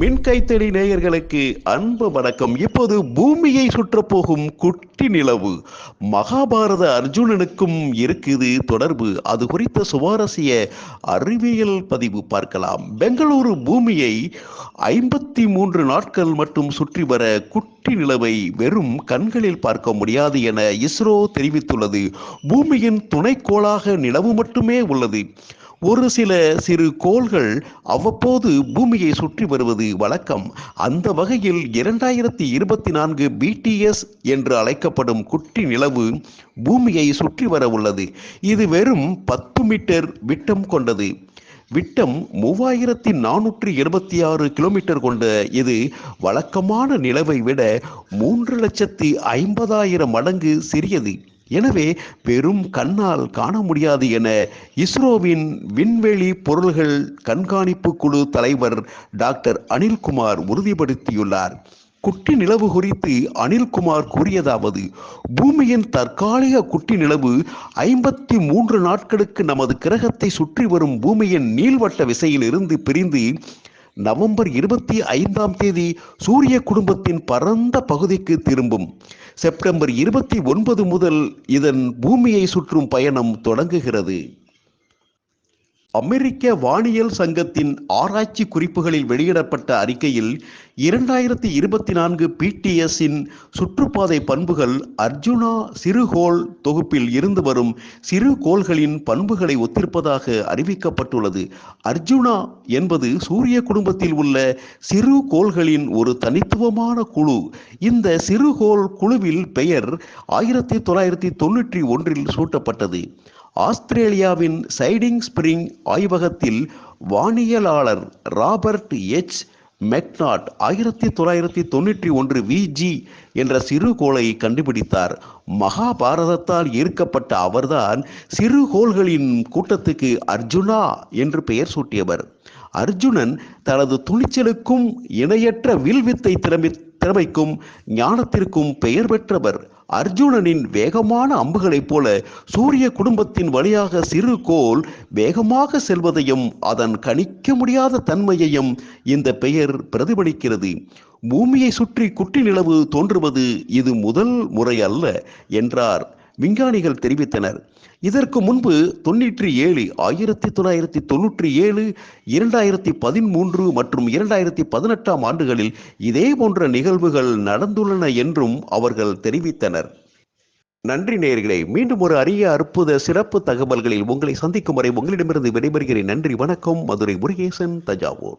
மின் கைத்தடி நேயர்களுக்கு அன்பு வணக்கம். இப்போது பூமியை சுற்றப்போகும் குட்டி நிலவு. மகாபாரத அர்ஜுனனுக்கும் இருக்குது தொடர்பு. அது குறித்த சுவாரஸ்ய அறிவியல் பதிவு பார்க்கலாம். பெங்களூரு பூமியை ஐம்பத்தி மூன்று நாட்கள் மட்டும் சுற்றி வர குட்டி நிலவை வெறும் கண்களில் பார்க்க முடியாது என இஸ்ரோ தெரிவித்துள்ளது. பூமியின் துணைக்கோளாக நிலவு மட்டுமே உள்ளது. ஒரு சில சிறு கோள்கள் அவ்வப்போது பூமியை சுற்றி வருவது வழக்கம். அந்த வகையில் இரண்டாயிரத்தி இருபத்தி நான்கு பிடிஎஸ் என்று அழைக்கப்படும் குட்டி நிலவு பூமியை சுற்றி வர உள்ளது. இது வெறும் பத்து மீட்டர் விட்டம் கொண்டது. விட்டம் மூவாயிரத்தி நானூற்றி இருபத்தி ஆறு கிலோமீட்டர் கொண்ட இது வழக்கமான நிலவை விட மூன்று லட்சத்தி ஐம்பதாயிரம் மடங்கு சிறியது. எனவே பெரும் கண்ணால் காண முடியாது என இஸ்ரோவின் விண்வெளி பொருள்கள் கண்காணிப்பு குழு தலைவர் டாக்டர் அனில்குமார் உறுதிப்படுத்தியுள்ளார். குட்டி நிலவு குறித்து அனில்குமார் கூறியதாவது பூமியின் தற்காலிக குட்டி நிலவு ஐம்பத்தி மூன்று நாட்களுக்கு நமது கிரகத்தை சுற்றி வரும் பூமியின் நீள்வட்ட விசையில் இருந்து பிரிந்து நவம்பர் இருபத்தி ஐந்தாம் தேதி சூரிய குடும்பத்தின் பரந்த பகுதிக்கு திரும்பும். செப்டம்பர் இருபத்தி ஒன்பது முதல் இதன் பூமியை சுற்றும் பயணம் தொடங்குகிறது. அமெரிக்க வானியல் சங்கத்தின் ஆராய்ச்சி குறிப்புகளில் வெளியிடப்பட்ட அறிக்கையில் இரண்டாயிரத்தி இருபத்தி நான்கு பிடிஎஸ்ஸின் சுற்றுப்பாதை பண்புகள் அர்ஜுனா சிறுகோள் தொகுப்பில் இருந்து வரும் சிறு கோள்களின் பண்புகளை ஒத்திருப்பதாக அறிவிக்கப்பட்டுள்ளது. அர்ஜுனா என்பது சூரிய குடும்பத்தில் உள்ள சிறு கோள்களின் ஒரு தனித்துவமான குழு இந்த சிறுகோள் குழுவில் பெயர் ஆயிரத்தி தொள்ளாயிரத்தி தொண்ணூற்றி ஒன்றில் சூட்டப்பட்டது. ஆஸ்திரேலியாவின் சைடிங் ஸ்பிரிங் ஆய்வகத்தில் வானியலாளர் ராபர்ட் எச். மெக்னாட் ஆயிரத்தி தொள்ளாயிரத்தி தொண்ணூற்றி ஒன்று விஜி என்ற சிறுகோளை கண்டுபிடித்தார். மகாபாரதத்தால் ஈர்க்கப்பட்ட அவர்தான் சிறுகோள்களின் கூட்டத்துக்கு அர்ஜுனா என்று பெயர் சூட்டியவர். அர்ஜுனன் தனது துணிச்சலுக்கும் இணையற்ற வில்வித்தை திறமை திறமைக்கும் ஞானத்திற்கும் பெயர் பெற்றவர் அர்ஜுனனின் வேகமான அம்புகளைப் போல சூரிய குடும்பத்தின் வழியாக சிறு கோல் வேகமாக செல்வதையும் அதன் கணிக்க முடியாத தன்மையையும் இந்த பெயர் பிரதிபலிக்கிறது. பூமியை சுற்றி குட்டி நிலவு தோன்றுவது இது முதல் முறை அல்ல என்றார். விஞ்ஞானிகள் தெரிவித்தனர். இதற்கு முன்பு தொன்னூற்றி ஏழு ஆயிரத்தி தொள்ளாயிரத்தி தொன்னூற்றி ஏழு இரண்டாயிரத்தி பதிமூன்று மற்றும் இரண்டாயிரத்தி பதினெட்டாம் ஆண்டுகளில் இதே போன்ற நிகழ்வுகள் நடந்துள்ளன என்றும் அவர்கள் தெரிவித்தனர். நன்றி நேர்களே மீண்டும் ஒரு அரிய அற்புத சிறப்பு தகவல்களில் உங்களை சந்திக்கும் வரை உங்களிடமிருந்து விடைபெறுகிறேன். நன்றி வணக்கம். மதுரை முருகேசன் தஞ்சாவூர்.